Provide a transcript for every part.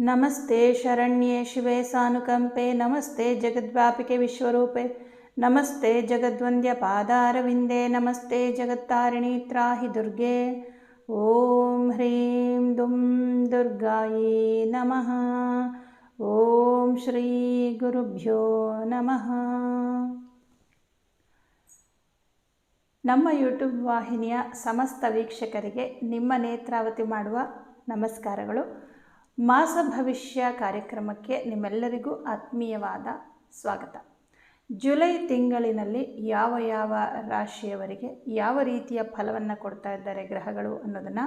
ನಮಸ್ತೆ ಶರಣ್ಯೆ ಶಿವೆ ಸಾನುಕಂಪೆ, ನಮಸ್ತೆ ಜಗದ್ವ್ಯಾಪಿಕೆ ವಿಶ್ವರೂಪೆ, ನಮಸ್ತೆ ಜಗದ್ವಂದ್ಯ ಪಾದಾರವಿಂದೆ, ನಮಸ್ತೆ ಜಗತ್ತಾರಿಣಿ ತ್ರಾಹಿ ದುರ್ಗೆ, ಓಂ ಹ್ರೀಂ ದುಂ ದುರ್ಗಾಯೇ ನಮಃ, ಓಂ ಶ್ರೀ ಗುರುಭ್ಯೋ ನಮಃ. ನಮ್ಮ ಯೂಟ್ಯೂಬ್ ವಾಹಿನಿಯ ಸಮಸ್ತ ವೀಕ್ಷಕರಿಗೆ ನಿಮ್ಮ ನೇತ್ರಾವತಿ ಮಾಡುವ ನಮಸ್ಕಾರಗಳು. ಮಾಸ ಭವಿಷ್ಯ ಕಾರ್ಯಕ್ರಮಕ್ಕೆ ನಿಮ್ಮೆಲ್ಲರಿಗೂ ಆತ್ಮೀಯವಾದ ಸ್ವಾಗತ. ಜುಲೈ ತಿಂಗಳಿನಲ್ಲಿ ಯಾವ ಯಾವ ರಾಶಿಯವರಿಗೆ ಯಾವ ರೀತಿಯ ಫಲವನ್ನು ಕೊಡ್ತಾ ಇದ್ದಾರೆ ಗ್ರಹಗಳು ಅನ್ನೋದನ್ನು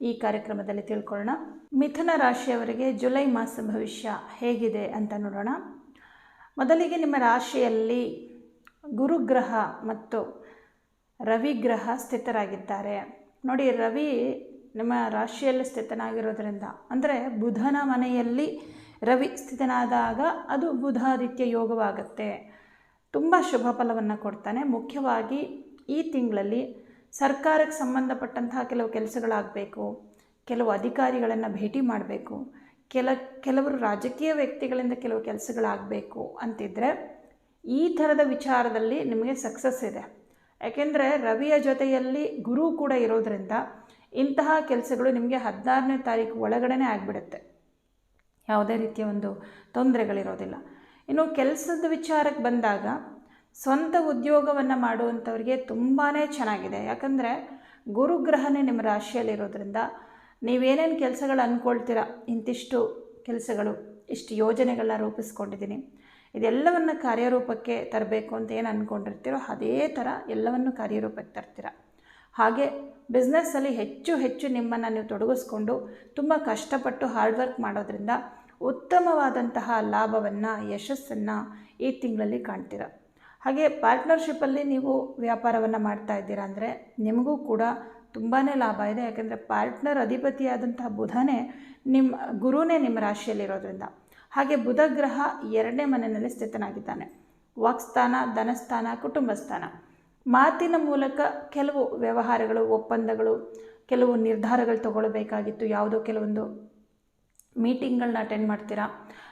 ಈ ಕಾರ್ಯಕ್ರಮದಲ್ಲಿ ತಿಳ್ಕೊಳ್ಳೋಣ. ಮಿಥುನ ರಾಶಿಯವರಿಗೆ ಜುಲೈ ಮಾಸ ಭವಿಷ್ಯ ಹೇಗಿದೆ ಅಂತ ನೋಡೋಣ. ಮೊದಲಿಗೆ ನಿಮ್ಮ ರಾಶಿಯಲ್ಲಿ ಗುರುಗ್ರಹ ಮತ್ತು ರವಿಗ್ರಹ ಸ್ಥಿತರಾಗಿದ್ದಾರೆ. ನೋಡಿ, ರವಿ ನಿಮ್ಮ ರಾಶಿಯಲ್ಲಿ ಸ್ಥಿತನಾಗಿರೋದ್ರಿಂದ. ಅಂದರೆ ಬುಧನ ಮನೆಯಲ್ಲಿ ರವಿ ಸ್ಥಿತನಾದಾಗ ಅದು ಬುಧಾದಿತ್ಯ ಯೋಗವಾಗುತ್ತೆ. ತುಂಬ ಶುಭ ಫಲವನ್ನು ಕೊಡ್ತಾನೆ. ಮುಖ್ಯವಾಗಿ ಈ ತಿಂಗಳಲ್ಲಿ ಸರ್ಕಾರಕ್ಕೆ ಸಂಬಂಧಪಟ್ಟಂತಹ ಕೆಲವು ಕೆಲಸಗಳಾಗಬೇಕು, ಕೆಲವು ಅಧಿಕಾರಿಗಳನ್ನು ಭೇಟಿ ಮಾಡಬೇಕು, ಕೆಲ, ಕೆಲವರು ರಾಜಕೀಯ ವ್ಯಕ್ತಿಗಳಿಂದ ಕೆಲವು ಕೆಲಸಗಳಾಗಬೇಕು ಅಂತಿದ್ದರೆ ಈ ಥರದ ವಿಚಾರದಲ್ಲಿ ನಿಮಗೆ ಸಕ್ಸಸ್ ಇದೆ. ಯಾಕೆಂದರೆ ರವಿಯ ಜೊತೆಯಲ್ಲಿ ಗುರು ಕೂಡ ಇರೋದರಿಂದ ಇಂತಹ ಕೆಲಸಗಳು ನಿಮಗೆ ಹದಿನಾರನೇ ತಾರೀಕು ಒಳಗಡೆ ಆಗಿಬಿಡುತ್ತೆ. ಯಾವುದೇ ರೀತಿಯ ಒಂದು ತೊಂದರೆಗಳಿರೋದಿಲ್ಲ. ಇನ್ನು ಕೆಲಸದ ವಿಚಾರಕ್ಕೆ ಬಂದಾಗ ಸ್ವಂತ ಉದ್ಯೋಗವನ್ನು ಮಾಡುವಂಥವ್ರಿಗೆ ತುಂಬಾ ಚೆನ್ನಾಗಿದೆ. ಯಾಕಂದರೆ ಗುರುಗ್ರಹನೇ ನಿಮ್ಮ ರಾಶಿಯಲ್ಲಿರೋದ್ರಿಂದ ನೀವೇನೇನು ಕೆಲಸಗಳು ಅಂದ್ಕೊಳ್ತೀರ ಇಂತಿಷ್ಟು ಕೆಲಸಗಳು, ಇಷ್ಟು ಯೋಜನೆಗಳನ್ನ ರೂಪಿಸ್ಕೊಂಡಿದ್ದೀನಿ ಇದೆಲ್ಲವನ್ನು ಕಾರ್ಯರೂಪಕ್ಕೆ ತರಬೇಕು ಅಂತ ಏನು ಅಂದ್ಕೊಂಡಿರ್ತೀರೋ ಅದೇ ಥರ ಎಲ್ಲವನ್ನು ಕಾರ್ಯರೂಪಕ್ಕೆ ತರ್ತೀರ? ಹಾಗೆ ಬಿಸ್ನೆಸ್ಸಲ್ಲಿ ಹೆಚ್ಚು ಹೆಚ್ಚು ನಿಮ್ಮನ್ನು ನೀವು ತೊಡಗಿಸ್ಕೊಂಡು ತುಂಬ ಕಷ್ಟಪಟ್ಟು ಹಾರ್ಡ್ ವರ್ಕ್ ಮಾಡೋದ್ರಿಂದ ಉತ್ತಮವಾದಂತಹ ಲಾಭವನ್ನು, ಯಶಸ್ಸನ್ನು ಈ ತಿಂಗಳಲ್ಲಿ ಕಾಣ್ತೀರ. ಹಾಗೆ ಪಾರ್ಟ್ನರ್ಶಿಪ್ಪಲ್ಲಿ ನೀವು ವ್ಯಾಪಾರವನ್ನು ಮಾಡ್ತಾ ಇದ್ದೀರಾ ಅಂದರೆ ನಿಮಗೂ ಕೂಡ ತುಂಬಾ ಲಾಭ ಇದೆ. ಯಾಕೆಂದರೆ ಪಾರ್ಟ್ನರ್ ಅಧಿಪತಿಯಾದಂತಹ ಬುಧನೇ ನಿಮ್ಮ ಗುರುನೇ ನಿಮ್ಮ ರಾಶಿಯಲ್ಲಿರೋದ್ರಿಂದ ಹಾಗೆ ಬುಧ ಗ್ರಹ ಎರಡನೇ ಮನೆಯಲ್ಲಿ ಸ್ಥಿತನಾಗಿದ್ದಾನೆ. ವಾಕ್ಸ್ಥಾನ, ಧನಸ್ಥಾನ ಕುಟುಂಬ ಸ್ಥಾನ ಮಾತಿನ ಮೂಲಕ ಕೆಲವು ವ್ಯವಹಾರಗಳು, ಒಪ್ಪಂದಗಳು, ಕೆಲವು ನಿರ್ಧಾರಗಳು ತಗೊಳ್ಬೇಕಾಗಿತ್ತು. ಯಾವುದೋ ಕೆಲವೊಂದು ಮೀಟಿಂಗ್ಗಳನ್ನ ಅಟೆಂಡ್ ಮಾಡ್ತೀರಾ?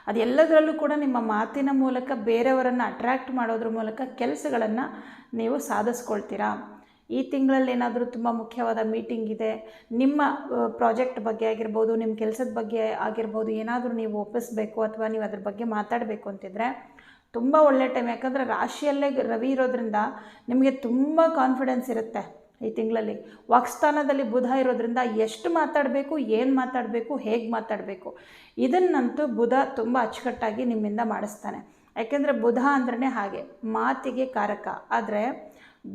ಅದೆಲ್ಲದರಲ್ಲೂ ಕೂಡ ನಿಮ್ಮ ಮಾತಿನ ಮೂಲಕ ಬೇರೆಯವರನ್ನು ಅಟ್ರ್ಯಾಕ್ಟ್ ಮಾಡೋದ್ರ ಮೂಲಕ ಕೆಲಸಗಳನ್ನು ನೀವು ಸಾಧಿಸ್ಕೊಳ್ತೀರಾ? ಈ ತಿಂಗಳಲ್ಲಿ ಏನಾದರೂ ತುಂಬ ಮುಖ್ಯವಾದ ಮೀಟಿಂಗ್ ಇದೆ. ನಿಮ್ಮ ಪ್ರಾಜೆಕ್ಟ್ ಬಗ್ಗೆ ಆಗಿರ್ಬೋದು, ನಿಮ್ಮ ಕೆಲಸದ ಬಗ್ಗೆ ಆಗಿರ್ಬೋದು, ಏನಾದರೂ ನೀವು ಒಪ್ಪಿಸ್ಬೇಕು ಅಥವಾ ನೀವು ಅದ್ರ ಬಗ್ಗೆ ಮಾತಾಡಬೇಕು ಅಂತಿದ್ರೆ ತುಂಬ ಒಳ್ಳೆ ಟೈಮ್ ಯಾಕಂದರೆ ರಾಶಿಯಲ್ಲೇ ರವಿ ಇರೋದ್ರಿಂದ ನಿಮಗೆ ತುಂಬ ಕಾನ್ಫಿಡೆನ್ಸ್ ಇರುತ್ತೆ ಈ ತಿಂಗಳಲ್ಲಿ. ವಾಕ್ಸ್ಥಾನದಲ್ಲಿ ಬುಧ ಇರೋದ್ರಿಂದ ಎಷ್ಟು ಮಾತಾಡಬೇಕು, ಏನು ಮಾತಾಡಬೇಕು, ಹೇಗೆ ಮಾತಾಡಬೇಕು. ಇದನ್ನಂತೂ ಬುಧ ತುಂಬ ಅಚ್ಚುಕಟ್ಟಾಗಿ ನಿಮ್ಮಿಂದ ಮಾಡಿಸ್ತಾನೆ. ಯಾಕೆಂದರೆ ಬುಧ ಅಂದ್ರೇ ಹಾಗೆ, ಮಾತಿಗೆ ಕಾರಕ. ಆದರೆ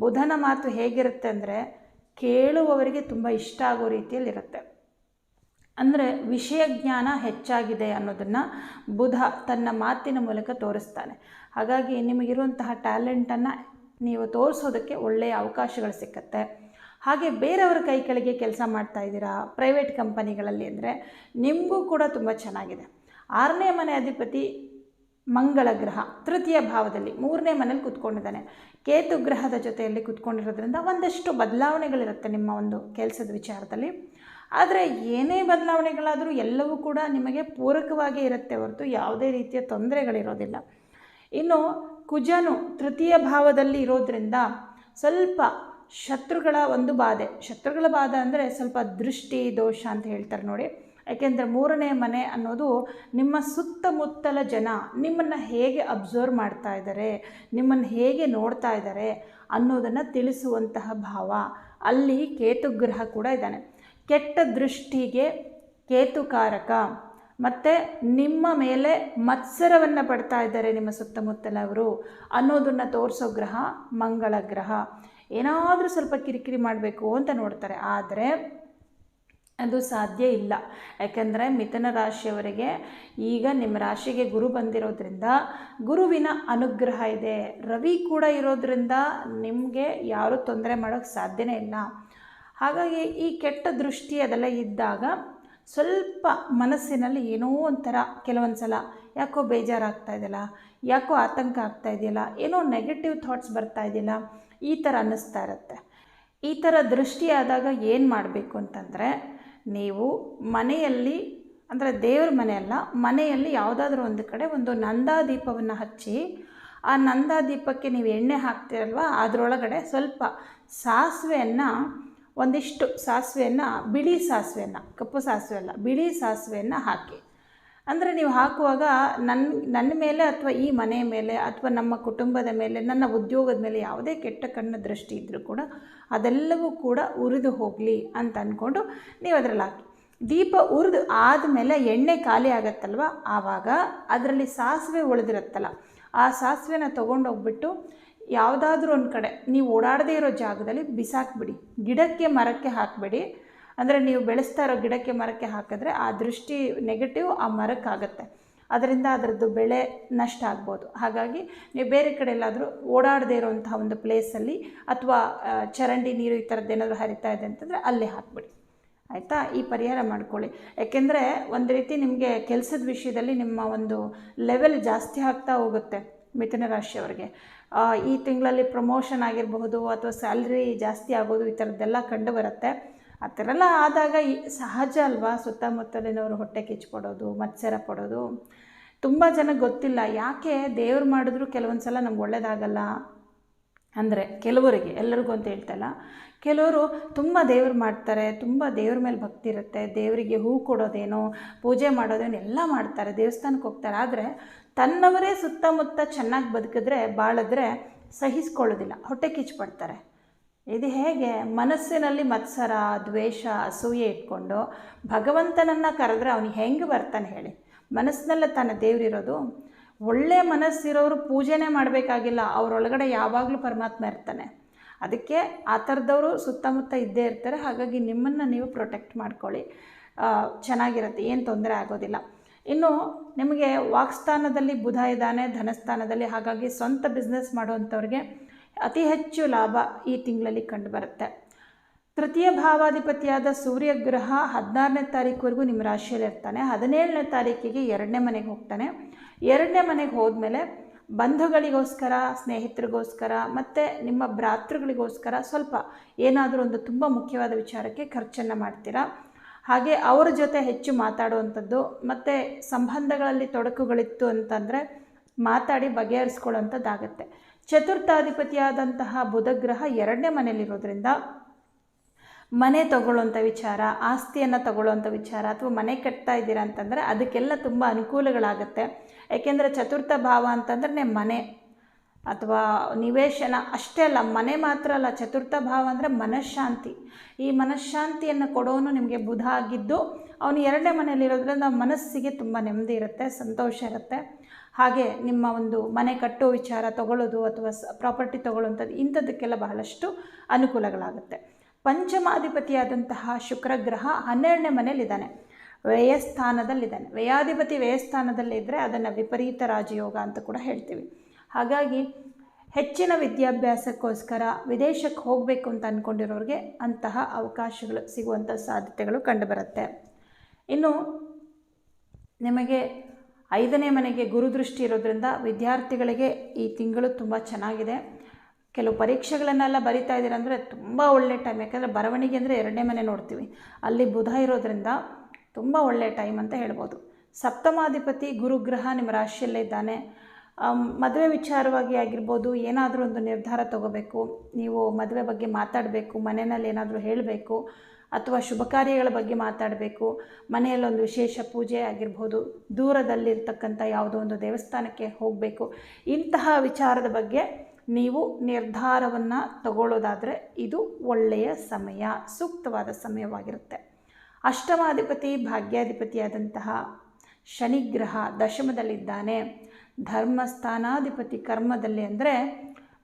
ಬುಧನ ಮಾತು ಹೇಗಿರುತ್ತೆ ಅಂದರೆ ಕೇಳುವವರಿಗೆ ತುಂಬ ಇಷ್ಟ ಆಗೋ ರೀತಿಯಲ್ಲಿರುತ್ತೆ. ಅಂದರೆ ವಿಷಯ ಜ್ಞಾನ ಹೆಚ್ಚಾಗಿದೆ ಅನ್ನೋದನ್ನು ಬುಧ ತನ್ನ ಮಾತಿನ ಮೂಲಕ ತೋರಿಸ್ತಾನೆ. ಹಾಗಾಗಿ ನಿಮಗಿರುವಂತಹ ಟ್ಯಾಲೆಂಟನ್ನು ನೀವು ತೋರಿಸೋದಕ್ಕೆ ಒಳ್ಳೆಯ ಅವಕಾಶಗಳು ಸಿಕ್ಕತ್ತೆ. ಹಾಗೆ ಬೇರೆಯವರ ಕೈ ಕೆಳಗೆ ಕೆಲಸ ಮಾಡ್ತಾ ಇದ್ದೀರಾ ಪ್ರೈವೇಟ್ ಕಂಪನಿಗಳಲ್ಲಿ ಅಂದರೆ ನಿಮಗೂ ಕೂಡ ತುಂಬ ಚೆನ್ನಾಗಿದೆ. ಆರನೇ ಮನೆ ಅಧಿಪತಿ ಮಂಗಳ ಗ್ರಹ, ತೃತೀಯ ಭಾವದಲ್ಲಿ ಮೂರನೇ ಮನೇಲಿ ಕೂತ್ಕೊಂಡಿದ್ದಾನೆ. ಕೇತು ಗ್ರಹದ ಜೊತೆಯಲ್ಲಿ ಕೂತ್ಕೊಂಡಿರೋದ್ರಿಂದ ಒಂದಷ್ಟು ಬದಲಾವಣೆಗಳಿರುತ್ತೆ ನಿಮ್ಮ ಒಂದು ಕೆಲಸದ ವಿಚಾರದಲ್ಲಿ. ಆದರೆ ಏನೇ ಬದಲಾವಣೆಗಳಾದರೂ ಎಲ್ಲವೂ ಕೂಡ ನಿಮಗೆ ಪೂರಕವಾಗಿ ಇರುತ್ತೆ ಹೊರತು ಯಾವುದೇ ರೀತಿಯ ತೊಂದರೆಗಳಿರೋದಿಲ್ಲ. ಇನ್ನು ಕುಜನು ತೃತೀಯ ಭಾವದಲ್ಲಿ ಇರೋದ್ರಿಂದ ಸ್ವಲ್ಪ ಶತ್ರುಗಳ ಒಂದು ಬಾಧೆ. ಶತ್ರುಗಳ ಬಾಧೆ ಅಂದರೆ ಸ್ವಲ್ಪ ದೃಷ್ಟಿ, ದೋಷ ಅಂತ ಹೇಳ್ತಾರೆ ನೋಡಿ. ಯಾಕೆಂದರೆ ಮೂರನೇ ಮನೆ ಅನ್ನೋದು ನಿಮ್ಮ ಸುತ್ತಮುತ್ತಲ ಜನ ನಿಮ್ಮನ್ನು ಹೇಗೆ ಅಬ್ಸರ್ವ್ ಮಾಡ್ತಾ ಇದ್ದಾರೆ, ನಿಮ್ಮನ್ನು ಹೇಗೆ ನೋಡ್ತಾ ಇದ್ದಾರೆ ಅನ್ನೋದನ್ನು ತಿಳಿಸುವಂತಹ ಭಾವ. ಅಲ್ಲಿ ಕೇತುಗ್ರಹ ಕೂಡ ಇದ್ದಾನೆ. ಕೆಟ್ಟ ದೃಷ್ಟಿಗೆ ಕೇತುಕಾರಕ. ಮತ್ತು ನಿಮ್ಮ ಮೇಲೆ ಮತ್ಸರವನ್ನು ಪಡ್ತಾ ಇದ್ದಾರೆ ನಿಮ್ಮ ಸುತ್ತಮುತ್ತಲವರು ಅನ್ನೋದನ್ನು ತೋರಿಸೋ ಗ್ರಹ ಮಂಗಳ ಗ್ರಹ. ಏನಾದರೂ ಸ್ವಲ್ಪ ಕಿರಿಕಿರಿ ಮಾಡಬೇಕು ಅಂತ ನೋಡ್ತಾರೆ. ಆದರೆ ಅದು ಸಾಧ್ಯ ಇಲ್ಲ. ಯಾಕೆಂದರೆ ಮಿಥುನ ರಾಶಿಯವರಿಗೆ ಈಗ ನಿಮ್ಮ ರಾಶಿಗೆ ಗುರು ಬಂದಿರೋದ್ರಿಂದ ಗುರುವಿನ ಅನುಗ್ರಹ ಇದೆ. ರವಿ ಕೂಡ ಇರೋದ್ರಿಂದ ನಿಮಗೆ ಯಾರೂ ತೊಂದರೆ ಮಾಡೋಕ್ಕೆ ಸಾಧ್ಯನೇ ಇಲ್ಲ. ಹಾಗಾಗಿ ಈ ಕೆಟ್ಟ ದೃಷ್ಟಿ ಅದೆಲ್ಲ ಇದ್ದಾಗ ಸ್ವಲ್ಪ ಮನಸ್ಸಿನಲ್ಲಿ ಏನೋ ಒಂಥರ ಕೆಲವೊಂದು ಸಲ ಯಾಕೋ ಬೇಜಾರಾಗ್ತಾ ಇದೆಯಲ್ಲ, ಯಾಕೋ ಆತಂಕ ಆಗ್ತಾ ಇದೆಯಲ್ಲ, ಏನೋ ನೆಗೆಟಿವ್ ಥಾಟ್ಸ್ ಬರ್ತಾ ಇದೆಯಲ್ಲ, ಈ ಥರ ಅನ್ನಿಸ್ತಾ ಇರುತ್ತೆ. ಈ ಥರ ದೃಷ್ಟಿಯಾದಾಗ ಏನು ಮಾಡಬೇಕು ಅಂತಂದರೆ, ನೀವು ಮನೆಯಲ್ಲಿ, ಅಂದರೆ ದೇವ್ರ ಮನೆಯಲ್ಲ ಮನೆಯಲ್ಲಿ ಯಾವುದಾದ್ರೂ ಒಂದು ಕಡೆ ಒಂದು ನಂದಾದೀಪವನ್ನು ಹಚ್ಚಿ, ಆ ನಂದಾದೀಪಕ್ಕೆ ನೀವು ಎಣ್ಣೆ ಹಾಕ್ತೀರಲ್ವ, ಅದರೊಳಗಡೆ ಸ್ವಲ್ಪ ಸಾಸಿವೆಯನ್ನು ಒಂದಿಷ್ಟು ಸಾಸಿವೆಯನ್ನು, ಬಿಳಿ ಸಾಸಿವೆಯನ್ನು, ಕಪ್ಪು ಸಾಸಿವೆ ಅಲ್ಲ, ಬಿಳಿ ಸಾಸಿವೆಯನ್ನು ಹಾಕಿ. ಅಂದರೆ ನೀವು ಹಾಕುವಾಗ ನನ್ನ ನನ್ನ ಮೇಲೆ ಅಥವಾ ಈ ಮನೆ ಮೇಲೆ ಅಥವಾ ನಮ್ಮ ಕುಟುಂಬದ ಮೇಲೆ, ನನ್ನ ಉದ್ಯೋಗದ ಮೇಲೆ ಯಾವುದೇ ಕೆಟ್ಟ ಕಣ್ಣ ದೃಷ್ಟಿ ಇದ್ದರೂ ಕೂಡ ಅದೆಲ್ಲವೂ ಕೂಡ ಉರಿದು ಹೋಗಲಿ ಅಂತ ಅಂದ್ಕೊಂಡು ನೀವು ಅದರಲ್ಲಿ ಹಾಕಿ. ದೀಪ ಉರಿದು ಆದಮೇಲೆ ಎಣ್ಣೆ ಖಾಲಿ ಆಗತ್ತಲ್ವ? ಆವಾಗ ಅದರಲ್ಲಿ ಸಾಸಿವೆ ಉಳಿದಿರುತ್ತಲ್ಲ. ಆ ಸಾಸಿವೆನ ತೊಗೊಂಡೋಗ್ಬಿಟ್ಟು ಯಾವುದಾದ್ರೂ ಒಂದು ಕಡೆ, ನೀವು ಓಡಾಡದೇ ಇರೋ ಜಾಗದಲ್ಲಿ ಬಿಸಾಕ್ಬಿಡಿ. ಗಿಡಕ್ಕೆ ಮರಕ್ಕೆ ಹಾಕಬೇಡಿ. ಅಂದರೆ ನೀವು ಬೆಳೆಸ್ತಾ ಇರೋ ಗಿಡಕ್ಕೆ ಮರಕ್ಕೆ ಹಾಕಿದ್ರೆ ಆ ದೃಷ್ಟಿ ನೆಗೆಟಿವ್ ಆ ಮರಕ್ಕಾಗತ್ತೆ. ಅದರಿಂದ ಅದರದ್ದು ಬೆಳೆ ನಷ್ಟ ಆಗ್ಬೋದು. ಹಾಗಾಗಿ ನೀವು ಬೇರೆ ಕಡೆ ಎಲ್ಲಾದರೂ ಓಡಾಡದೇ ಇರೋವಂಥ ಒಂದು ಪ್ಲೇಸಲ್ಲಿ ಅಥವಾ ಚರಂಡಿ ನೀರು ಈ ಥರದ್ದು ಏನಾದರೂ ಹರಿತಾ ಇದೆ ಅಂತಂದರೆ ಅಲ್ಲಿ ಹಾಕ್ಬಿಡಿ. ಆಯಿತಾ? ಈ ಪರಿಹಾರ ಮಾಡ್ಕೊಳ್ಳಿ. ಯಾಕೆಂದರೆ ಒಂದು ರೀತಿ ನಿಮಗೆ ಕೆಲಸದ ವಿಷಯದಲ್ಲಿ ನಿಮ್ಮ ಒಂದು ಲೆವೆಲ್ ಜಾಸ್ತಿ ಆಗ್ತಾ ಹೋಗುತ್ತೆ ಮಿಥುನ ರಾಶಿಯವರಿಗೆ. ಈ ತಿಂಗಳಲ್ಲಿ ಪ್ರಮೋಷನ್ ಆಗಿರಬಹುದು ಅಥವಾ ಸ್ಯಾಲ್ರಿ ಜಾಸ್ತಿ ಆಗೋದು ಈ ಥರದ್ದೆಲ್ಲ ಕಂಡು ಬರುತ್ತೆ ಆ ಥರ ಎಲ್ಲ ಆದಾಗ ಈ ಸಹಜ ಅಲ್ವಾ? ಸುತ್ತಮುತ್ತಲಿನವರು ಹೊಟ್ಟೆ ಕಿಚ್ಕೊಡೋದು, ಮತ್ಸರ ಪಡೋದು. ತುಂಬ ಜನಕ್ಕೆ ಗೊತ್ತಿಲ್ಲ. ಯಾಕೆ ದೇವ್ರು ಮಾಡಿದ್ರು ಕೆಲವೊಂದು ಸಲ ನಮ್ಗೆ ಒಳ್ಳೇದಾಗಲ್ಲ? ಅಂದರೆ ಕೆಲವರಿಗೆ, ಎಲ್ಲರಿಗೂ ಅಂತ ಹೇಳ್ತಲ್ಲ, ಕೆಲವರು ತುಂಬ ದೇವ್ರು ಮಾಡ್ತಾರೆ, ತುಂಬ ದೇವ್ರ ಮೇಲೆ ಭಕ್ತಿ ಇರುತ್ತೆ, ದೇವರಿಗೆ ಹೂ ಕೊಡೋದೇನೋ, ಪೂಜೆ ಮಾಡೋದೇನೋ ಎಲ್ಲ ಮಾಡ್ತಾರೆ, ದೇವಸ್ಥಾನಕ್ಕೆ ಹೋಗ್ತಾರೆ. ಆದರೆ ತನ್ನವರೇ ಸುತ್ತಮುತ್ತ ಚೆನ್ನಾಗಿ ಬದುಕಿದ್ರೆ, ಬಾಳಿದ್ರೆ ಸಹಿಸ್ಕೊಳ್ಳೋದಿಲ್ಲ, ಹೊಟ್ಟೆ ಕಿಚ್ಚುಪಡ್ತಾರೆ ಇದು ಹೇಗೆ? ಮನಸ್ಸಿನಲ್ಲಿ ಮತ್ಸರ, ದ್ವೇಷ, ಅಸೂಯೆ ಇಟ್ಕೊಂಡು ಭಗವಂತನನ್ನು ಕರೆದ್ರೆ ಅವನಿಗೆ ಹೆಂಗೆ ಬರ್ತಾನೆ ಹೇಳಿ? ಮನಸ್ಸಿನಲ್ಲೇ ತಾನೇ ದೇವರಿರೋದು? ಒಳ್ಳೆ ಮನಸ್ಸಿರೋರು ಪೂಜೆನೇ ಮಾಡಬೇಕಾಗಿಲ್ಲ, ಅವರೊಳಗಡೆ ಯಾವಾಗಲೂ ಪರಮಾತ್ಮ ಇರ್ತಾನೆ. ಅದಕ್ಕೆ ಆ ಥರದವರು ಸುತ್ತಮುತ್ತ ಇದ್ದೇ ಇರ್ತಾರೆ, ಹಾಗಾಗಿ ನಿಮ್ಮನ್ನು ನೀವು ಪ್ರೊಟೆಕ್ಟ್ ಮಾಡ್ಕೊಳ್ಳಿ. ಚೆನ್ನಾಗಿರುತ್ತೆ, ಏನು ತೊಂದರೆ ಆಗೋದಿಲ್ಲ. ಇನ್ನು ನಿಮಗೆ ವಾಕ್ಸ್ಥಾನದಲ್ಲಿ ಬುಧ ಇದ್ದಾನೆ, ಧನಸ್ಥಾನದಲ್ಲಿ, ಹಾಗಾಗಿ ಸ್ವಂತ ಬಿಸ್ನೆಸ್ ಮಾಡುವಂಥವ್ರಿಗೆ ಅತಿ ಹೆಚ್ಚು ಲಾಭ ಈ ತಿಂಗಳಲ್ಲಿ ಕಂಡುಬರುತ್ತೆ ತೃತೀಯ ಭಾವಾಧಿಪತಿಯಾದ ಸೂರ್ಯಗ್ರಹ ಹದಿನಾರನೇ ತಾರೀಕುವರೆಗೂ ನಿಮ್ಮ ರಾಶಿಯಲ್ಲಿ ಇರ್ತಾನೆ. ಹದಿನೇಳನೇ ತಾರೀಕಿಗೆ ಎರಡನೇ ಮನೆಗೆ ಹೋಗ್ತಾನೆ. ಎರಡನೇ ಮನೆಗೆ ಹೋದ್ಮೇಲೆ ಬಂಧುಗಳಿಗೋಸ್ಕರ, ಸ್ನೇಹಿತರಿಗೋಸ್ಕರ ಮತ್ತು ನಿಮ್ಮ ಭ್ರಾತೃಗಳಿಗೋಸ್ಕರ ಸ್ವಲ್ಪ ಏನಾದರೂ ಒಂದು ತುಂಬ ಮುಖ್ಯವಾದ ವಿಚಾರಕ್ಕೆ ಖರ್ಚನ್ನು ಮಾಡ್ತೀರಾ? ಹಾಗೆ ಅವರ ಜೊತೆ ಹೆಚ್ಚು ಮಾತಾಡುವಂಥದ್ದು ಮತ್ತು ಸಂಬಂಧಗಳಲ್ಲಿ ತೊಡಕುಗಳಿತ್ತು ಅಂತಂದರೆ ಮಾತಾಡಿ ಬಗೆಹರಿಸ್ಕೊಳ್ಳೋಂಥದ್ದಾಗತ್ತೆ ಚತುರ್ಥಾಧಿಪತಿಯಾದಂತಹ ಬುಧಗ್ರಹ ಎರಡನೇ ಮನೆಯಲ್ಲಿರೋದ್ರಿಂದ ಮನೆ ತಗೊಳ್ಳೋಂಥ ವಿಚಾರ, ಆಸ್ತಿಯನ್ನು ತಗೊಳ್ಳೋಂಥ ವಿಚಾರ ಅಥವಾ ಮನೆ ಕಟ್ತಾ ಇದ್ದೀರಾ ಅಂತಂದರೆ ಅದಕ್ಕೆಲ್ಲ ತುಂಬ ಅನುಕೂಲಗಳಾಗುತ್ತೆ. ಯಾಕೆಂದರೆ ಚತುರ್ಥ ಭಾವ ಅಂತಂದ್ರೆ ಮನೆ ಅಥವಾ ನಿವೇಶನ. ಅಷ್ಟೇ ಅಲ್ಲ, ಮನೆ ಮಾತ್ರ ಅಲ್ಲ, ಚತುರ್ಥ ಭಾವ ಅಂದರೆ ಮನಃಶಾಂತಿ. ಈ ಮನಃಶಾಂತಿಯನ್ನು ಕೊಡೋನು ನಿಮಗೆ ಬುಧ ಆಗಿದ್ದು, ಅವನು ಎರಡನೇ ಮನೆಯಲ್ಲಿರೋದ್ರಿಂದ ಮನಸ್ಸಿಗೆ ತುಂಬ ನೆಮ್ಮದಿ ಇರುತ್ತೆ, ಸಂತೋಷ ಇರುತ್ತೆ. ಹಾಗೆ ನಿಮ್ಮ ಒಂದು ಮನೆ ಕಟ್ಟೋ ವಿಚಾರ ತಗೊಳ್ಳೋದು ಅಥವಾ ಪ್ರಾಪರ್ಟಿ ತಗೊಳ್ಳೋಂಥದ್ದು ಇಂಥದ್ದಕ್ಕೆಲ್ಲ ಬಹಳಷ್ಟು ಅನುಕೂಲಗಳಾಗುತ್ತೆ. ಪಂಚಮಾಧಿಪತಿಯಾದಂತಹ ಶುಕ್ರಗ್ರಹ ಹನ್ನೆರಡನೇ ಮನೆಯಲ್ಲಿದ್ದಾನೆ. ವ್ಯಯಸ್ಥಾನದಲ್ಲಿದ್ದಾನೆ. ವ್ಯಯಾಧಿಪತಿ ವ್ಯಯಸ್ಥಾನದಲ್ಲಿದ್ದರೆ ಅದನ್ನು ವಿಪರೀತ ರಾಜಯೋಗ ಅಂತ ಕೂಡ ಹೇಳ್ತೀವಿ. ಹಾಗಾಗಿ ಹೆಚ್ಚಿನ ವಿದ್ಯಾಭ್ಯಾಸಕ್ಕೋಸ್ಕರ ವಿದೇಶಕ್ಕೆ ಹೋಗಬೇಕು ಅಂತ ಅಂದ್ಕೊಂಡಿರೋರಿಗೆ ಅಂತಹ ಅವಕಾಶಗಳು ಸಿಗುವಂಥ ಸಾಧ್ಯತೆಗಳು ಕಂಡುಬರುತ್ತೆ. ಇನ್ನು ನಿಮಗೆ ಐದನೇ ಮನೆಗೆ ಗುರುದೃಷ್ಟಿ ಇರೋದ್ರಿಂದ ವಿದ್ಯಾರ್ಥಿಗಳಿಗೆ ಈ ತಿಂಗಳು ತುಂಬ ಚೆನ್ನಾಗಿದೆ. ಕೆಲವು ಪರೀಕ್ಷೆಗಳನ್ನೆಲ್ಲ ಬರಿತಾ ಇದ್ದೀರ ಅಂದರೆ ತುಂಬ ಒಳ್ಳೆ ಟೈಮ್ ಯಾಕಂದರೆ ಬರವಣಿಗೆ ಅಂದರೆ ಎರಡನೇ ಮನೆ ನೋಡ್ತೀವಿ. ಅಲ್ಲಿ ಬುಧ ಇರೋದರಿಂದ ತುಂಬ ಒಳ್ಳೆಯ ಟೈಮ್ ಅಂತ ಹೇಳ್ಬೋದು. ಸಪ್ತಮಾಧಿಪತಿ ಗುರುಗ್ರಹ ನಿಮ್ಮ ರಾಶಿಯಲ್ಲೇ ಇದ್ದಾನೆ. ಮದುವೆ ವಿಚಾರವಾಗಿ ಆಗಿರ್ಬೋದು, ಏನಾದರೂ ಒಂದು ನಿರ್ಧಾರ ತಗೋಬೇಕು, ನೀವು ಮದುವೆ ಬಗ್ಗೆ ಮಾತಾಡಬೇಕು, ಮನೆಯಲ್ಲಿ ಏನಾದರೂ ಹೇಳಬೇಕು, ಅಥವಾ ಶುಭ ಕಾರ್ಯಗಳ ಬಗ್ಗೆ ಮಾತಾಡಬೇಕು ಮನೆಯಲ್ಲೊಂದು ವಿಶೇಷ ಪೂಜೆ ಆಗಿರ್ಬೋದು, ದೂರದಲ್ಲಿರ್ತಕ್ಕಂಥ ಯಾವುದೋ ಒಂದು ದೇವಸ್ಥಾನಕ್ಕೆ ಹೋಗಬೇಕು, ಇಂತಹ ವಿಚಾರದ ಬಗ್ಗೆ ನೀವು ನಿರ್ಧಾರವನ್ನು ತಗೊಳ್ಳೋದಾದರೆ ಇದು ಒಳ್ಳೆಯ ಸಮಯ, ಸೂಕ್ತವಾದ ಸಮಯವಾಗಿರುತ್ತೆ. ಅಷ್ಟಮಾಧಿಪತಿ, ಭಾಗ್ಯಾಧಿಪತಿಯಾದಂತಹ ಶನಿಗ್ರಹ ದಶಮದಲ್ಲಿದ್ದಾನೆ. ಧರ್ಮಸ್ಥಾನಾಧಿಪತಿ ಕರ್ಮದಲ್ಲಿ ಅಂದರೆ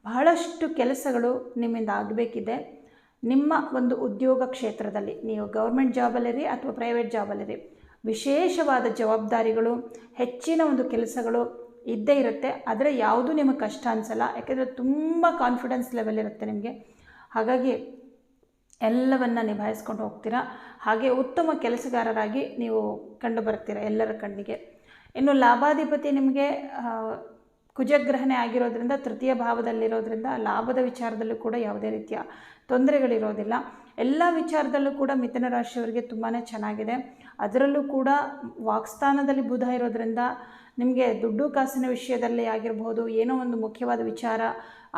ಬಹಳಷ್ಟು ಕೆಲಸಗಳು ನಿಮ್ಮಿಂದ ಆಗಬೇಕಿದೆ. ನಿಮ್ಮ ಒಂದು ಉದ್ಯೋಗ ಕ್ಷೇತ್ರದಲ್ಲಿ ನೀವು ಗೌರ್ಮೆಂಟ್ ಜಾಬಲ್ಲಿರಿ ಅಥವಾ ಪ್ರೈವೇಟ್ ಜಾಬಲ್ಲಿರಿ ವಿಶೇಷವಾದ ಜವಾಬ್ದಾರಿಗಳು, ಹೆಚ್ಚಿನ ಒಂದು ಕೆಲಸಗಳು ಇದ್ದೇ ಇರುತ್ತೆ. ಆದರೆ ಯಾವುದೂ ನಿಮಗೆ ಕಷ್ಟ ಅನಿಸಲ್ಲ. ಯಾಕೆಂದರೆ ತುಂಬ ಕಾನ್ಫಿಡೆನ್ಸ್ ಲೆವೆಲ್ ಇರುತ್ತೆ ನಿಮಗೆ. ಹಾಗಾಗಿ ಎಲ್ಲವನ್ನು ನಿಭಾಯಿಸ್ಕೊಂಡು ಹೋಗ್ತೀರಾ? ಹಾಗೆ ಉತ್ತಮ ಕೆಲಸಗಾರರಾಗಿ ನೀವು ಕಂಡು ಬರ್ತೀರ ಎಲ್ಲರ ಕಣ್ಣಿಗೆ? ಇನ್ನು ಲಾಭಾಧಿಪತಿ ನಿಮಗೆ ಕುಜಗ್ರಹಣೆ ಆಗಿರೋದ್ರಿಂದ, ತೃತೀಯ ಭಾವದಲ್ಲಿರೋದ್ರಿಂದ ಲಾಭದ ವಿಚಾರದಲ್ಲೂ ಕೂಡ ಯಾವುದೇ ರೀತಿಯ ತೊಂದರೆಗಳಿರೋದಿಲ್ಲ. ಎಲ್ಲ ವಿಚಾರದಲ್ಲೂ ಕೂಡ ಮಿಥುನ ರಾಶಿಯವರಿಗೆ ತುಂಬಾ ಚೆನ್ನಾಗಿದೆ. ಅದರಲ್ಲೂ ಕೂಡ ವಾಕ್ಸ್ಥಾನದಲ್ಲಿ ಬುಧ ಇರೋದ್ರಿಂದ ನಿಮಗೆ ದುಡ್ಡು ಕಾಸಿನ ವಿಷಯದಲ್ಲಿ ಆಗಿರ್ಬೋದು, ಏನೋ ಒಂದು ಮುಖ್ಯವಾದ ವಿಚಾರ,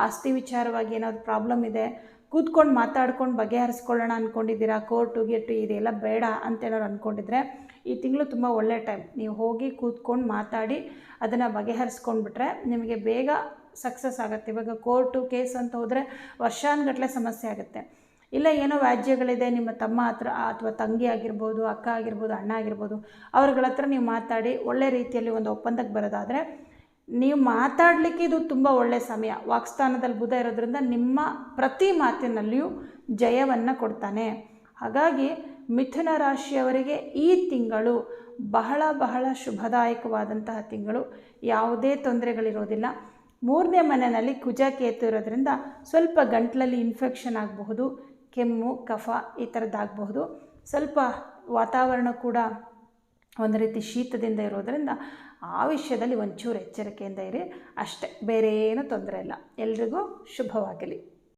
ಆಸ್ತಿ ವಿಚಾರವಾಗಿ ಏನಾದರೂ ಪ್ರಾಬ್ಲಮ್ ಇದೆ, ಕೂತ್ಕೊಂಡು ಮಾತಾಡ್ಕೊಂಡು ಬಗೆಹರಿಸ್ಕೊಳ್ಳೋಣ ಅಂದ್ಕೊಂಡಿದ್ದೀರಾ ಕೋರ್ಟು ಗೆಟ್ಟು ಇದೆಲ್ಲ ಬೇಡ ಅಂತೇನಾದ್ರು ಅಂದ್ಕೊಂಡಿದ್ರೆ ಈ ತಿಂಗಳು ತುಂಬ ಒಳ್ಳೆ ಟೈಮ್ ನೀವು ಹೋಗಿ ಕೂತ್ಕೊಂಡು ಮಾತಾಡಿ ಅದನ್ನು ಬಗೆಹರಿಸ್ಕೊಂಡ್ಬಿಟ್ರೆ ನಿಮಗೆ ಬೇಗ ಸಕ್ಸಸ್ ಆಗುತ್ತೆ. ಇವಾಗ ಕೋರ್ಟು ಕೇಸ್ ಅಂತ ಹೋದರೆ ವರ್ಷಾನುಗಟ್ಟಲೆ ಸಮಸ್ಯೆ ಆಗುತ್ತೆ. ಇಲ್ಲ, ಏನೋ ವ್ಯಾಜ್ಯಗಳಿದೆ, ನಿಮ್ಮ ತಮ್ಮ ಹತ್ರ ಅಥವಾ ತಂಗಿ ಆಗಿರ್ಬೋದು, ಅಕ್ಕ ಆಗಿರ್ಬೋದು, ಅಣ್ಣ ಆಗಿರ್ಬೋದು, ಅವ್ರಗಳ ಹತ್ರ ನೀವು ಮಾತಾಡಿ, ಒಳ್ಳೆ ರೀತಿಯಲ್ಲಿ ಒಂದು ಒಪ್ಪಂದಕ್ಕೆ ಬರೋದಾದರೆ, ನೀವು ಮಾತಾಡಲಿಕ್ಕೆ ಇದು ತುಂಬ ಒಳ್ಳೆಯ ಸಮಯ. ವಾಕ್ಸ್ಥಾನದಲ್ಲಿ ಬುಧ ಇರೋದ್ರಿಂದ ನಿಮ್ಮ ಪ್ರತಿ ಮಾತಿನಲ್ಲಿಯೂ ಜಯವನ್ನು ಕೊಡ್ತಾನೆ. ಹಾಗಾಗಿ ಮಿಥುನ ರಾಶಿಯವರಿಗೆ ಈ ತಿಂಗಳು ಬಹಳ ಬಹಳ ಶುಭದಾಯಕವಾದಂತಹ ತಿಂಗಳು. ಯಾವುದೇ ತೊಂದರೆಗಳಿರೋದಿಲ್ಲ. ಮೂರನೇ ಮನೆಯಲ್ಲಿ ಕುಜ ಕೇತು ಇರೋದ್ರಿಂದ ಸ್ವಲ್ಪ ಗಂಟ್ಲಲ್ಲಿ ಇನ್ಫೆಕ್ಷನ್ ಆಗಬಹುದು. ಕೆಮ್ಮು, ಕಫ ಈ ಥರದ್ದಾಗಬಹುದು ಸ್ವಲ್ಪ ವಾತಾವರಣ ಕೂಡ ಒಂದು ರೀತಿ ಶೀತದಿಂದ ಇರೋದರಿಂದ ಆ ವಿಷಯದಲ್ಲಿ ಒಂಚೂರು ಎಚ್ಚರಿಕೆಯಿಂದ ಇರಿ. ಅಷ್ಟೇ ಬೇರೆ ಏನೂ ತೊಂದರೆ ಇಲ್ಲ. ಎಲ್ರಿಗೂ ಶುಭವಾಗಲಿ.